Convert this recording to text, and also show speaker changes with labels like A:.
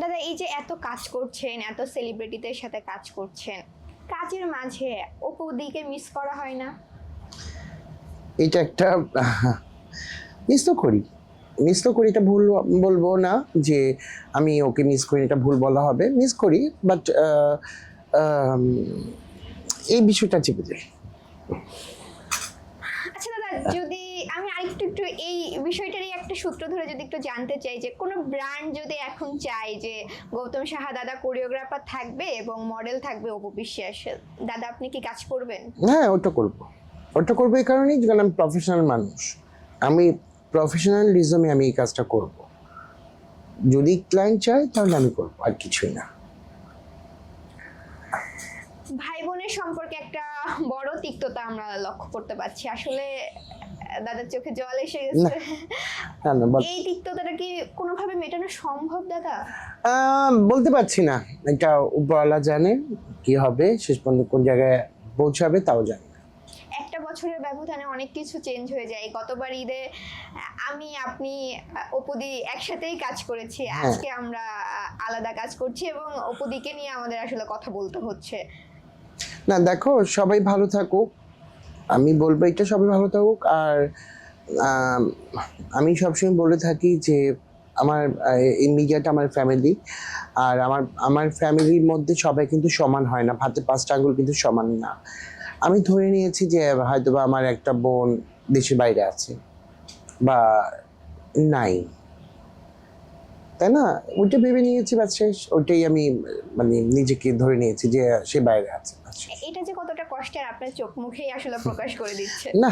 A: দাদা এই যে এত কাজ করছেন, এত সেলিব্রিটিদের সাথে কাজ করছেন, কাজের মাঝে অপুদিকে মিস করা হয় না?
B: এটা একটা মিস তো করি। মিস তো করি, এটা ভুল বলব না যে আমি ওকে মিস করি, এটা ভুল বলা হবে। মিস করি বাট এই বিষয়টা চেপে যায়
A: আচ্ছা দাদা যদি আমি আরেকটু একটু এই বিষয়টারই একটা সূত্র ধরে যদি একটু জানতে চাই যে কোনো ব্র্যান্ড যদি এখন চায় যে গৌতম সাহা দাদা কোরিওগ্রাফার থাকবে এবং মডেল থাকবে অপু বিশ্বাস দাদা আপনি কি কাজ করবেন?
B: হ্যাঁ ওটা করব। ওটা করব এই কারণেই কারণ আমি প্রফেশনাল মানুষ। আমি প্রফেশনালিজমে আমি এই কাজটা করব। যদি ক্লায়েন্ট চায় তাহলে আমি করব আর কিছুই না।
A: ভাই বোনের সম্পর্কে একটা বড় আমরা লক্ষ্য করতে পারছি। আসলে দাদার চোখে জল এসে গেছে। এই তিক্ততাটা কি কোনোভাবে মেটানো সম্ভব দাদা?
B: বলতে পারছি না। এটা উপরওয়ালা জানে কি হবে শেষ পর্যন্ত কোন জায়গায় পৌঁছাবে তাও জানি
A: একটা বছরের ব্যবধানে অনেক কিছু চেঞ্জ হয়ে যায়। গতবার ঈদে আমি আপনি অপুদি একসাথেই কাজ করেছি।
B: হ্যাঁ।
A: আজকে আমরা আলাদা কাজ করছি এবং অপুদিকে নিয়ে আমাদের আসলে কথা বলতে হচ্ছে।
B: না, দেখো, সবাই ভালো থাকুক। আমি বলব এটা সবাই ভালো থাকুক, আর, আমি সবসময় বলে থাকি যে, আমার ইমিডিয়েট আমার ফ্যামিলি আর আমার আমার ফ্যামিলির মধ্যে সবাই কিন্তু সমান হয় না হাতে পাঁচটা আঙ্গুল কিন্তু সমান না। আমি ধরে নিয়েছি যে হয়তো বা আমার একটা বোন দেশের বাইরে আছে, বা নাই। তাই না? ওইটা ভেবে নিয়েছি বা শেষ। ওইটাই আমি মানে নিজেকে ধরে নিয়েছি যে সে বাইরে আছে
A: এটা যে কতটা কষ্টের আপনার চোখ মুখেই আসলে প্রকাশ করে দিচ্ছে।
B: না